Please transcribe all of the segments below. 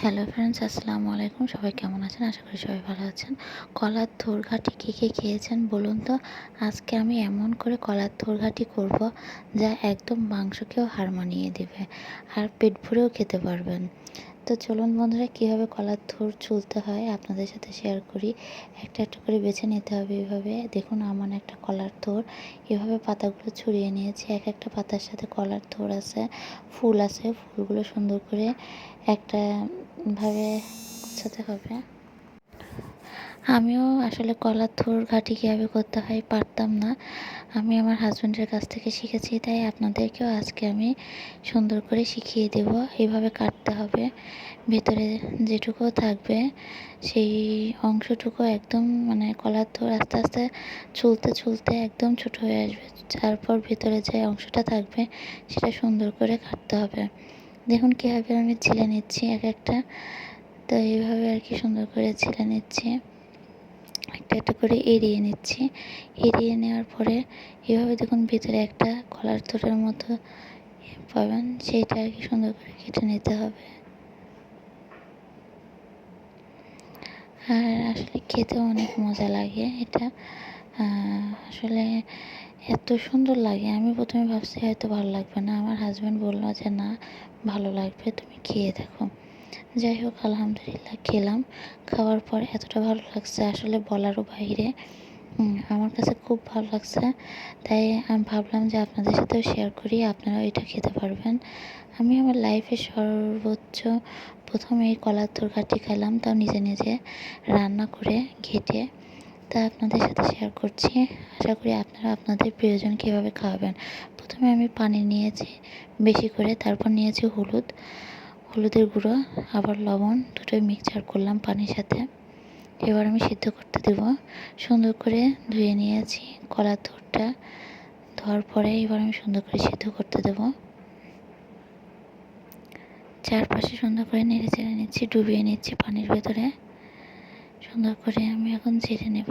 Hello friends আসসালামু আলাইকুম। সবাই কেমন আছেন? আশা করি সবাই ভালো আছেন। কলার থোরঘাটি কে কে খেয়েছেন বলুন তো? আজকে আমি এমন করে কলার থোরঘাটি করব যা একদম মাংসকেও হার মানিয়ে দেবে আর পেট ভরেও খেতে পারবেন। তো চলুন বন্ধুরা, কীভাবে কলার থোর চুলতে হয় আপনাদের সাথে শেয়ার করি। একটা একটা করে বেছে নিতে হবে এভাবে। দেখুন, আমার একটা কলার থোর এভাবে পাতাগুলো ছড়িয়ে নিয়েছি। এক একটা পাতার সাথে কলার থোর আছে, ফুল আছে। ফুলগুলো সুন্দর করে একটা ভাবে গুছাতে হবে। আমিও আসলে কলার থোর ঘাটি কীভাবে করতে হয় পারতাম না। আমি আমার হাজব্যান্ডের কাছ থেকে শিখেছি, তাই আপনাদেরকেও আজকে আমি সুন্দর করে শিখিয়ে দেব এইভাবে কাটতে হবে। ভেতরে যেটুকু থাকবে, সেই অংশটুকু একদম মানে কলার থোর আস্তে আস্তে চুলতে চুলতে একদম ছোট হয়ে আসবে। তারপর ভেতরে যে অংশটা থাকবে, সেটা সুন্দর করে কাটতে হবে। দেখুন কীভাবে আমি ছিলে নিচ্ছি এক একটা। তো এইভাবে আর কি সুন্দর করে ছিলে নিচ্ছি। একটা একটা করে এড়িয়ে নিচ্ছি। এড়িয়ে নেওয়ার পরে এভাবে দেখুন ভিতরে একটা কলার তোটার মতো পাবেন সেইটা আর কি সুন্দর করে কেটে নিতে হবে। আর আসলে খেতেও অনেক মজা লাগে এটা। আসলে এত সুন্দর লাগে। আমি প্রথমে ভাবছি হয়তো ভালো লাগবে না। আমার হাজব্যান্ড বলল যে, না, ভালো লাগবে, তুমি খেয়ে দেখো। যাই হোক, আলহামদুলিল্লাহ খেলাম। খাওয়ার পর এতটা ভালো লাগছে, আসলে বলারও বাইরে। আমার কাছে খুব ভালো লাগছে। তাই আমি ভাবলাম যে আপনাদের সাথেও শেয়ার করি, আপনারাও এটা খেতে পারবেন। আমি আমার লাইফে সর্বোচ্চ প্রথম এই কলার তরকারিটি খেলাম, তাও নিজে নিজে রান্না করে ঘেটে। তা আপনাদের সাথে শেয়ার করছি। আশা করি আপনারা আপনাদের প্রিয়জন কীভাবে খাওয়াবেন? প্রথমে আমি পানি নিয়েছি, বেশি করে, তারপর নিয়েছি হলুদ। হলুদের গুঁড়ো, আবার লবণ, দুটোই মিক্সচার করলাম পানির সাথে। এবার আমি সিদ্ধ করতে দেব। সুন্দর করে ধুয়ে নিয়েছি কলার থোরটা ধোয়ার পরে এবার আমি সুন্দর করে সিদ্ধ করতে দেব। চারপাশে সুন্দর করে নেড়ে চেড়ে নিচ্ছি, ডুবিয়ে নিচ্ছি পানির ভেতরে। সুন্দর করে আমি এখন ছেড়ে নেব।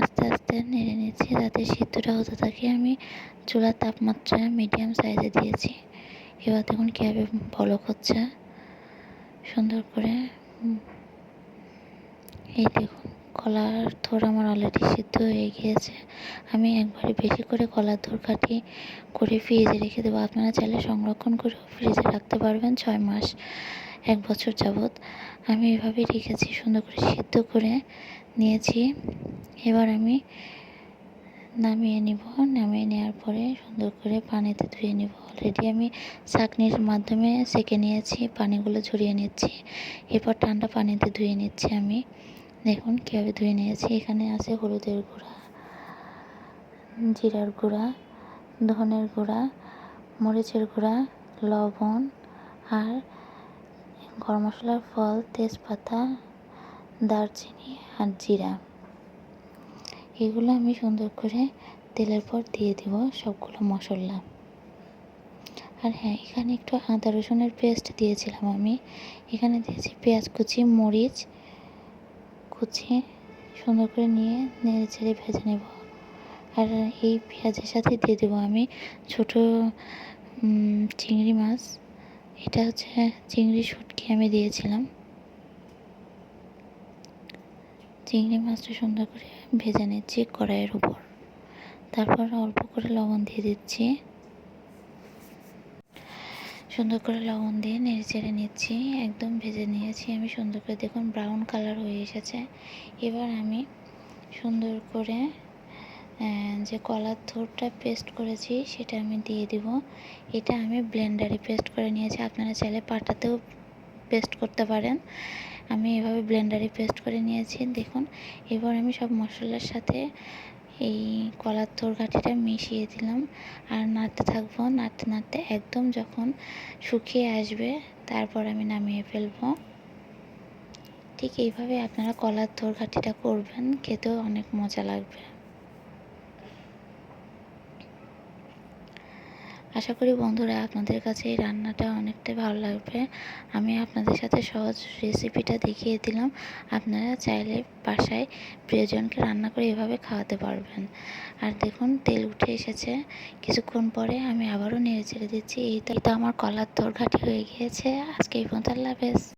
আস্তে আস্তে নেড়ে নিচ্ছি যাতে সিদ্ধটা হতে থাকে। আমি চুলার তাপমাত্রা মিডিয়াম সাইজে দিয়েছি। এবার দেখুন কীভাবে বলক হচ্ছে? সুন্দর করে এই দেখুন কলার থোর আমার অলরেডি সিদ্ধ হয়ে গিয়েছে। আমি একবারে বেশি করে কলার থোর কাটি করে ফ্রিজে রেখে দেবো। আপনারা চাইলে সংরক্ষণ করে ফ্রিজে রাখতে পারবেন ছয় মাস, এক বছর যাবৎ। আমি এভাবেই রেখেছি, সুন্দর করে সিদ্ধ করে নিয়েছি। এবার আমি নামিয়ে নিব। নামিয়ে নেওয়ার পরে সুন্দর করে পানিতে ধুয়ে নিব। অলরেডি আমি ছাঁকনির মাধ্যমে সেঁকে নিয়েছি, পানিগুলো ঝরিয়ে নিচ্ছি। এরপর ঠান্ডা পানিতে ধুয়ে নিচ্ছি আমি। দেখুন কীভাবে ধুয়ে নিয়েছি। এখানে আছে হলুদের গুঁড়া, জিরার গুঁড়া, ধনের গুঁড়া, মরিচের গুঁড়া, লবণ আর গরম মশলার ফল, তেজপাতা, দারচিনি আর জিরা। এগুলো আমি সুন্দর করে তেলের পর দিয়ে দেব সবগুলো মশলা। আর হ্যাঁ এখানে একটু আদা রসুনের পেস্ট দিয়েছিলাম আমি। এখানে দিয়েছি পেঁয়াজ কুচি, মরিচ কুচি, সুন্দর করে নিয়ে নেড়ে ছেড়ে ভেজে নেব। আর এই পেঁয়াজের সাথে দিয়ে দেবো আমি ছোট চিংড়ি মাছ। এটা হচ্ছে চিংড়ি শুটকি আমি দিয়েছিলাম। চিংড়ি মাছটা সুন্দর করে ভেজে নিচ্ছি কড়াইয়ের উপর। তারপর অল্প করে লবণ দিয়ে দিচ্ছি। সুন্দর করে লবণ দিয়ে নেড়ে চেড়ে নিচ্ছি, একদম ভেজে নিয়েছি আমি সুন্দর করে। দেখুন ব্রাউন কালার হয়ে এসেছে। এবার আমি সুন্দর করে যে কলার থোরটা পেস্ট করেছি সেটা আমি দিয়ে দিব। এটা আমি ব্লেন্ডারে পেস্ট করে নিয়েছি। আপনারা চাইলে পাটাতেও পেস্ট করতে পারেন। আমি এভাবে ব্লেন্ডারে পেস্ট করে নিয়েছি। দেখুন, এবার আমি সব মশলার সাথে এই কলার তরকারিটা মিশিয়ে দিলাম। আর নাড়তে থাকব, নাড়তে নাড়তে একদম যখন শুকিয়ে আসবে, তারপর আমি নামিয়ে ফেলব। ঠিক এইভাবে আপনারা কলার তরকারিটা করবেন, খেতেও অনেক মজা লাগবে। আশা করি বন্ধুরা আপনাদের কাছে এই রান্নাটা অনেকটাই ভালো লাগবে। আমি আপনাদের সাথে সহজ রেসিপিটা দেখিয়ে দিলাম। আপনারা চাইলে বাসায় প্রিয়জনকে রান্না করে এভাবে খাওয়াতে পারবেন। আর দেখুন, তেল উঠে এসেছে। কিছুক্ষণ পরে আমি আবারও নেড়ে ছেড়ে দিচ্ছি। এই তো আমার কলার তরকারি হয়ে গিয়েছে। আজকে এই পর্যন্ত আল্লাহ হাফেজ।